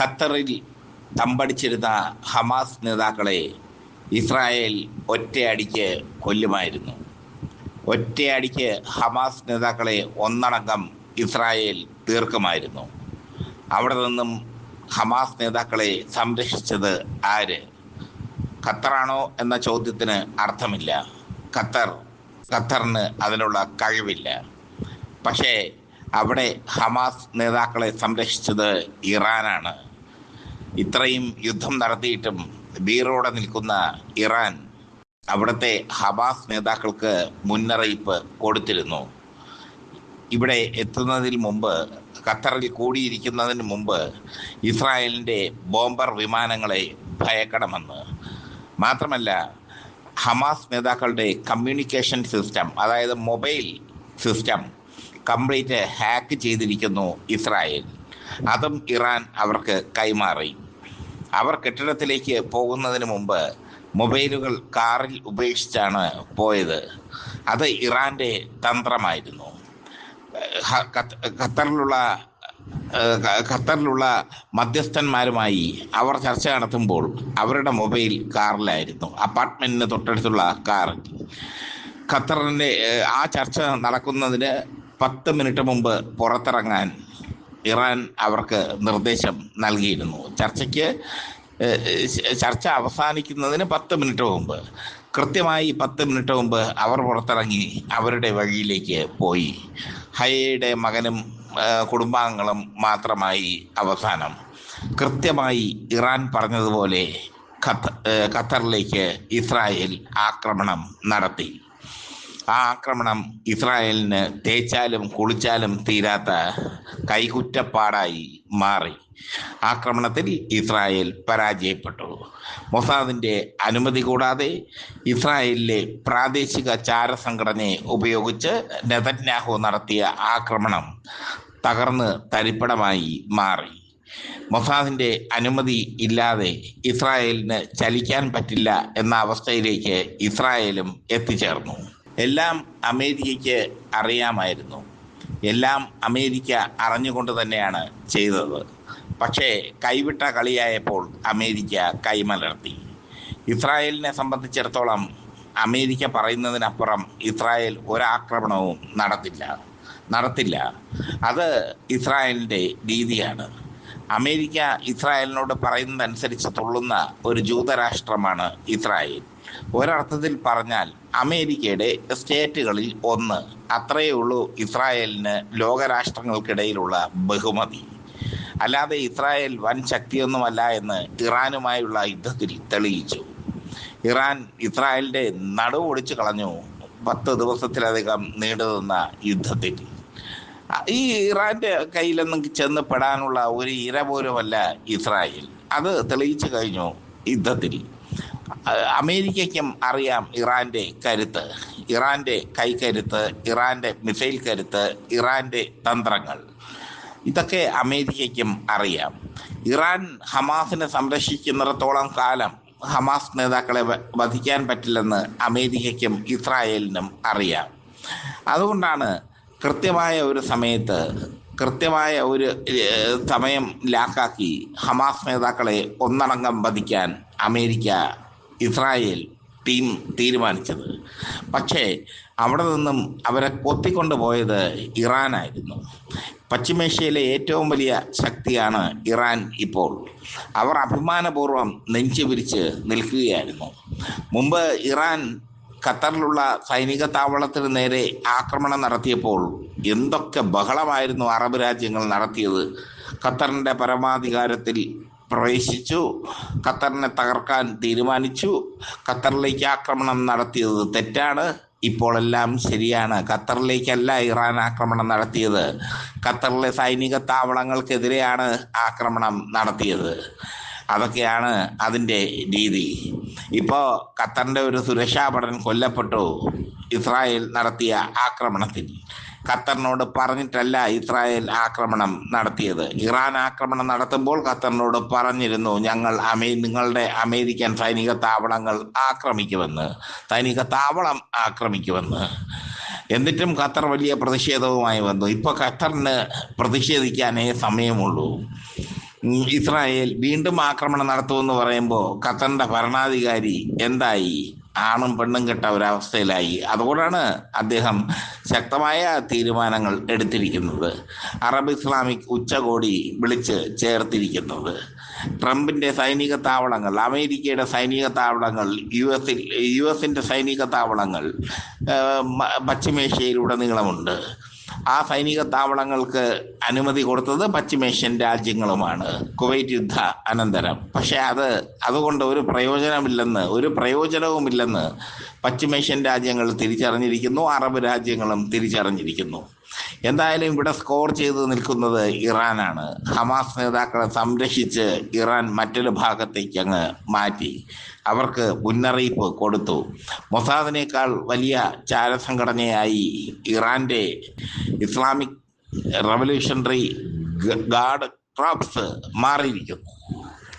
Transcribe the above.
ഖത്തറിൽ തമ്പടിച്ചിരുന്ന ഹമാസ് നേതാക്കളെ ഇസ്രായേൽ ഒറ്റയടിക്ക് കൊല്ലുമായിരുന്നു. ഒറ്റയടിക്ക് ഹമാസ് നേതാക്കളെ ഒന്നടങ്കം ഇസ്രായേൽ തീർക്കുമായിരുന്നു. അവിടെ നിന്നും ഹമാസ് നേതാക്കളെ സംരക്ഷിച്ചത് ആര്? ഖത്തറാണോ എന്ന ചോദ്യത്തിന് അർത്ഥമില്ല. ഖത്തർ ഖത്തറിന് അതിനുള്ള കഴിവില്ല. പക്ഷേ അവിടെ ഹമാസ് നേതാക്കളെ സംരക്ഷിച്ചത് ഇറാനാണ്. ഇത്രയും യുദ്ധം നടത്തിയിട്ടും ബീറോടെ നിൽക്കുന്ന ഇറാൻ അവിടുത്തെ ഹമാസ് നേതാക്കൾക്ക് മുന്നറിയിപ്പ് കൊടുത്തിരുന്നു. ഇവിടെ എത്തുന്നതിന് മുമ്പ് ഖത്തറിൽ കൂടിയിരിക്കുന്നതിന് മുമ്പ് ഇസ്രായേലിന്റെ ബോംബർ വിമാനങ്ങളെ ഭയക്കണമെന്ന്. മാത്രമല്ല ഹമാസ് നേതാക്കളുടെ കമ്മ്യൂണിക്കേഷൻ സിസ്റ്റം അതായത് മൊബൈൽ സിസ്റ്റം കംപ്ലീറ്റ് ഹാക്ക് ചെയ്തിരിക്കുന്നു ഇസ്രായേൽ. അതും ഇറാൻ അവർക്ക് കൈമാറി. അവർ കെട്ടിടത്തിലേക്ക് പോകുന്നതിന് മുമ്പ് മൊബൈലുകൾ കാറിൽ ഉപേക്ഷിച്ചാണ് പോയത്. അത് ഇറാന്റെ തന്ത്രമായിരുന്നു. ഖത്തറിലുള്ള ഖത്തറിലുള്ള മധ്യസ്ഥന്മാരുമായി അവർ ചർച്ച നടത്തുമ്പോൾ അവരുടെ മൊബൈൽ കാറിലായിരുന്നു. അപ്പാർട്ട്മെന്റിന് തൊട്ടടുത്തുള്ള കാറിൽ ഖത്തറിന്റെ ആ ചർച്ച നടക്കുന്നതിന് പത്ത് മിനിറ്റ് മുമ്പ് പുറത്തിറങ്ങാൻ ഇറാൻ അവർക്ക് നിർദ്ദേശം നൽകിയിരുന്നു. ചർച്ചയ്ക്ക് ചർച്ച അവസാനിക്കുന്നതിന് പത്ത് മിനിറ്റ് മുമ്പ്. കൃത്യമായി പത്ത് മിനിറ്റ് മുമ്പ് അവർ പുറത്തിറങ്ങി അവരുടെ വഴിയിലേക്ക് പോയി. ഹയയുടെ മകനും കുടുംബാംഗങ്ങളും മാത്രമായി അവസാനം കൃത്യമായി ഇറാൻ പറഞ്ഞതുപോലെ ഖത്ത ഖത്തറിലേക്ക് ഇസ്രായേൽ ആക്രമണം നടത്തി. ആ ആക്രമണം ഇസ്രായേലിന് തേച്ചാലും കുളിച്ചാലും തീരാത്ത കൈകുറ്റപ്പാടായി മാറി. ആക്രമണത്തിൽ ഇസ്രായേൽ പരാജയപ്പെട്ടു. മൊസാദിന്റെ അനുമതി കൂടാതെ ഇസ്രായേലിലെ പ്രാദേശിക ചാരസംഘടനയെ ഉപയോഗിച്ച് നെതന്യാഹു നടത്തിയ ആക്രമണം തകർന്ന് തരിപ്പടമായി മാറി. മൊസാദിന്റെ അനുമതി ഇല്ലാതെ ഇസ്രായേലിന് ചലിക്കാൻ പറ്റില്ല എന്ന അവസ്ഥയിലേക്ക് ഇസ്രായേലും എത്തിച്ചേർന്നു. എല്ലാം അമേരിക്കയ്ക്ക് അറിയാമായിരുന്നു. എല്ലാം അമേരിക്ക അറിഞ്ഞുകൊണ്ട് തന്നെയാണ് ചെയ്തത്. പക്ഷേ കൈവിട്ട കളിയായപ്പോൾ അമേരിക്ക കൈമലർത്തി. ഇസ്രായേലിനെ സംബന്ധിച്ചിടത്തോളം അമേരിക്ക പറയുന്നതിനപ്പുറം ഇസ്രായേൽ ഒരാക്രമണവും നടത്തില്ല. നടത്തില്ല. അത് ഇസ്രായേലിന്റെ രീതിയാണ്. അമേരിക്ക ഇസ്രായേലിനോട് പറയുന്നതനുസരിച്ച് തുള്ളുന്ന ഒരു ജൂതരാഷ്ട്രമാണ് ഇസ്രായേൽ. ഒരർത്ഥത്തിൽ പറഞ്ഞാൽ അമേരിക്കയുടെ സ്റ്റേറ്റുകളിൽ ഒന്ന് അത്രയേ ഉള്ളൂ ഇസ്രായേലിന് ലോകരാഷ്ട്രങ്ങൾക്കിടയിലുള്ള ബഹുമതി. അല്ലാതെ ഇസ്രായേൽ വൻ ശക്തിയൊന്നുമല്ല എന്ന് ഇറാനുമായുള്ള യുദ്ധത്തിൽ തെളിയിച്ചു. ഇറാൻ ഇസ്രായേലിന്റെ നടുവൊടിച്ചു കളഞ്ഞു. പത്ത് ദിവസത്തിലധികം നീണ്ടുനിന്ന യുദ്ധത്തിൽ. ഈ ഇറാന്റെ കയ്യിലൊന്നും ചെന്ന് പെടാനുള്ള ഒരു ഇര പോലുമല്ല ഇസ്രായേൽ. അത് തെളിയിച്ചു കഴിഞ്ഞു യുദ്ധത്തിൽ. അമേരിക്കയ്ക്കും അറിയാം ഇറാന്റെ കരുത്ത്. ഇറാന്റെ കൈക്കരുത്ത് ഇറാന്റെ മിസൈൽ കരുത്ത് ഇറാന്റെ തന്ത്രങ്ങൾ. ഇതൊക്കെ അമേരിക്കയ്ക്കും അറിയാം. ഇറാൻ ഹമാസിനെ സംരക്ഷിക്കുന്നിടത്തോളം കാലം ഹമാസ് നേതാക്കളെ വധിക്കാൻ പറ്റില്ലെന്ന് അമേരിക്കയ്ക്കും ഇസ്രായേലിനും അറിയാം. അതുകൊണ്ടാണ് കൃത്യമായ ഒരു സമയത്ത് കൃത്യമായ ഒരു സമയം ലാക്കാക്കി ഹമാസ് നേതാക്കളെ ഒന്നടങ്കം വധിക്കാൻ അമേരിക്ക ഇസ്രായേൽ ടീം തീരുമാനിച്ചത്. പക്ഷേ അവിടെ നിന്നും അവരെ കൊത്തിക്കൊണ്ടു പോയത് ഇറാനായിരുന്നു. പശ്ചിമേഷ്യയിലെ ഏറ്റവും വലിയ ശക്തിയാണ് ഇറാൻ ഇപ്പോൾ. അവർ അഭിമാനപൂർവം നെഞ്ചു വിരിച്ച് നിൽക്കുകയായിരുന്നു. മുമ്പ് ഇറാൻ ഖത്തറിലുള്ള സൈനിക താവളത്തിന് നേരെ ആക്രമണം നടത്തിയപ്പോൾ എന്തൊക്കെ ബഹളമായിരുന്നു അറബ് രാജ്യങ്ങൾ നടത്തിയത്. ഖത്തറിന്റെ പരമാധികാരത്തിൽ പ്രവേശിച്ചു. ഖത്തറിനെ തകർക്കാൻ തീരുമാനിച്ചു. ഖത്തറിലേക്ക് ആക്രമണം നടത്തിയത് തെറ്റാണ്. ഇപ്പോൾ എല്ലാം ശരിയാണ്. ഖത്തറിലേക്കല്ല ഇറാൻ ആക്രമണം നടത്തിയത്. ഖത്തറിലെ സൈനിക താവളങ്ങൾക്കെതിരെയാണ് ആക്രമണം നടത്തിയത്. അതൊക്കെയാണ് അതിന്റെ രീതി. ഇപ്പോൾ ഖത്തറിന്റെ ഒരു സുരക്ഷാ ഭടൻ കൊല്ലപ്പെട്ടു. ഇസ്രായേൽ നടത്തിയ ആക്രമണത്തിൽ. ഖത്തറിനോട് പറഞ്ഞിട്ടല്ല ഇസ്രായേൽ ആക്രമണം നടത്തിയത്. ഇറാൻ ആക്രമണം നടത്തുമ്പോൾ ഖത്തറിനോട് പറഞ്ഞിരുന്നു ഞങ്ങൾ അമേ നിങ്ങളുടെ അമേരിക്കൻ സൈനിക താവളങ്ങൾ ആക്രമിക്കുമെന്ന്. സൈനിക താവളം ആക്രമിക്കുമെന്ന്. എന്നിട്ടും ഖത്തർ വലിയ പ്രതിഷേധവുമായി വന്നു. ഇപ്പോൾ ഖത്തറിന് പ്രതിഷേധിക്കാനേ സമയമുള്ളൂ. ഇസ്രായേൽ വീണ്ടും ആക്രമണം നടത്തുമെന്ന് പറയുമ്പോൾ ഖത്തറിന്റെ ഭരണാധികാരി എന്തായി? ആണും പെണ്ണും കെട്ട ഒരവസ്ഥയിലായി. അതുകൊണ്ടാണ് അദ്ദേഹം ശക്തമായ തീരുമാനങ്ങൾ എടുത്തിരിക്കുന്നത്. അറബ് ഇസ്ലാമിക് ഉച്ചകോടി വിളിച്ച് ചേർത്തിരിക്കുന്നത്. ട്രംപിന്റെ സൈനിക താവളങ്ങൾ അമേരിക്കയുടെ സൈനിക താവളങ്ങൾ യു എസിൽ യു എസിന്റെ സൈനിക താവളങ്ങൾ പശ്ചിമേഷ്യയിലുടനീളമുണ്ട്. ആ സൈനിക താവളങ്ങൾക്ക് അനുമതി കൊടുത്തത് പശ്ചിമേഷ്യൻ രാജ്യങ്ങളുമാണ്. കുവൈറ്റ് യുദ്ധ അനന്തരം. പക്ഷെ അത് അതുകൊണ്ട് ഒരു പ്രയോജനമില്ലെന്ന് ഒരു പ്രയോജനവുമില്ലെന്ന് പശ്ചിമേഷ്യൻ രാജ്യങ്ങൾ തിരിച്ചറിഞ്ഞിരിക്കുന്നു അറബ് രാജ്യങ്ങളും തിരിച്ചറിഞ്ഞിരിക്കുന്നു. എന്തായാലും ഇവിടെ സ്കോർ ചെയ്ത് നിൽക്കുന്നത് ഇറാനാണ്. ഹമാസ് നേതാക്കളെ സംരക്ഷിച്ച് ഇറാൻ മറ്റൊരു ഭാഗത്തേക്ക് അങ്ങ് മാറ്റി. അവർക്ക് മുന്നറിയിപ്പ് കൊടുത്തു. മൊസാദിനേക്കാൾ വലിയ ചാരസംഘടനയായി ഇറാന്റെ ഇസ്ലാമിക് റവല്യൂഷണറി ഗാർഡ് ക്രോപ്സ് മാറിയിരിക്കുന്നു.